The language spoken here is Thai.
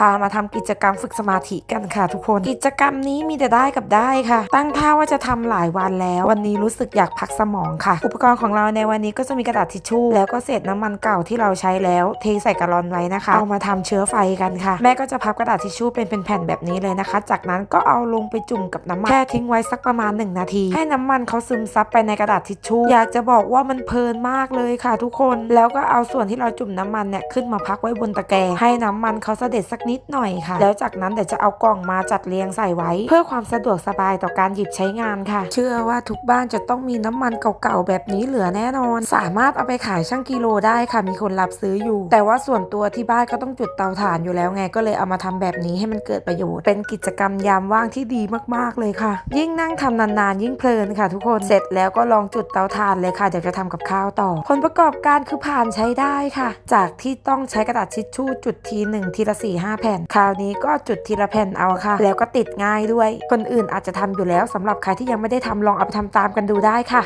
พามาทำกิจกรรมฝึกสมาธิกันค่ะทุกคน กิจกรรมนี้มีแต่ได้กับได้ค่ะ ตั้งท่าว่าจะทำหลายวันแล้ว วันนี้รู้สึกอยากพักสมองค่ะ อุปกรณ์ของเราในวันนี้ก็จะมีกระดาษทิชชู่แล้วก็เศษน้ำมันเก่าที่เราใช้แล้ว เทใส่กระลอนไว้นะคะ เอามาทำเชื้อไฟกันค่ะ แม่ก็จะพับกระดาษทิชชู่เป็นเป็นแผ่นแบบนี้เลยนะคะ จากนั้นก็เอาลงไปจุ่มกับน้ำมันแช่ทิ้งไว้สักประมาณ 1 นาที ให้น้ำมันเขาซึมซับไปในกระดาษทิชชู่อยากจะบอกว่ามันเพลินมากเลยค่ะ ทุกคนแล้วก็เอาส่วนที่เราจุ่มน้ำมันเนี่ยขึ้นมาพักไว้บนตะแกรงให้น้ำมันเขาเสด็จสักนิดหน่อยค่ะ แล้วจากนั้นเดี๋ยวจะเอากล่องมาจัดเรียงใส่ไว้ เพื่อความสะดวกสบายต่อการหยิบใช้งานค่ะ เชื่อว่าทุกบ้านจะต้องมีน้ำมันเก่าๆแบบนี้เหลือแน่นอน สามารถเอาไปขายช่างกิโลได้ค่ะ มีคนรับซื้ออยู่ แต่ว่าส่วนตัวที่บ้านก็ต้องจุดเตาถ่านอยู่แล้วไงก็เลยเอามาทำแบบนี้ให้มันเกิดประโยชน์ เป็นกิจกรรมยามว่างที่ดีมากๆเลยค่ะ ยิ่งนั่งทำนานๆ ยิ่งเพลินค่ะ ทุกคนเสร็จแล้วก็ลองจุดเตาถ่านเลยค่ะเดี๋ยวจะทำกับข้าวต่อ ผลประกอบการคือผ่านใช้ได้ค่ะ จากที่ต้องใช้กระดาษทิชชู่จุดทีหนึ่งทีละสี่ห้าแผ่น คราวนี้ก็จุดทีละแผ่นเอาค่ะ แล้วก็ติดง่ายด้วย คนอื่นอาจจะทำอยู่แล้วสำหรับใครที่ยังไม่ได้ทำลองเอาไปทำตามกันดูได้ค่ะ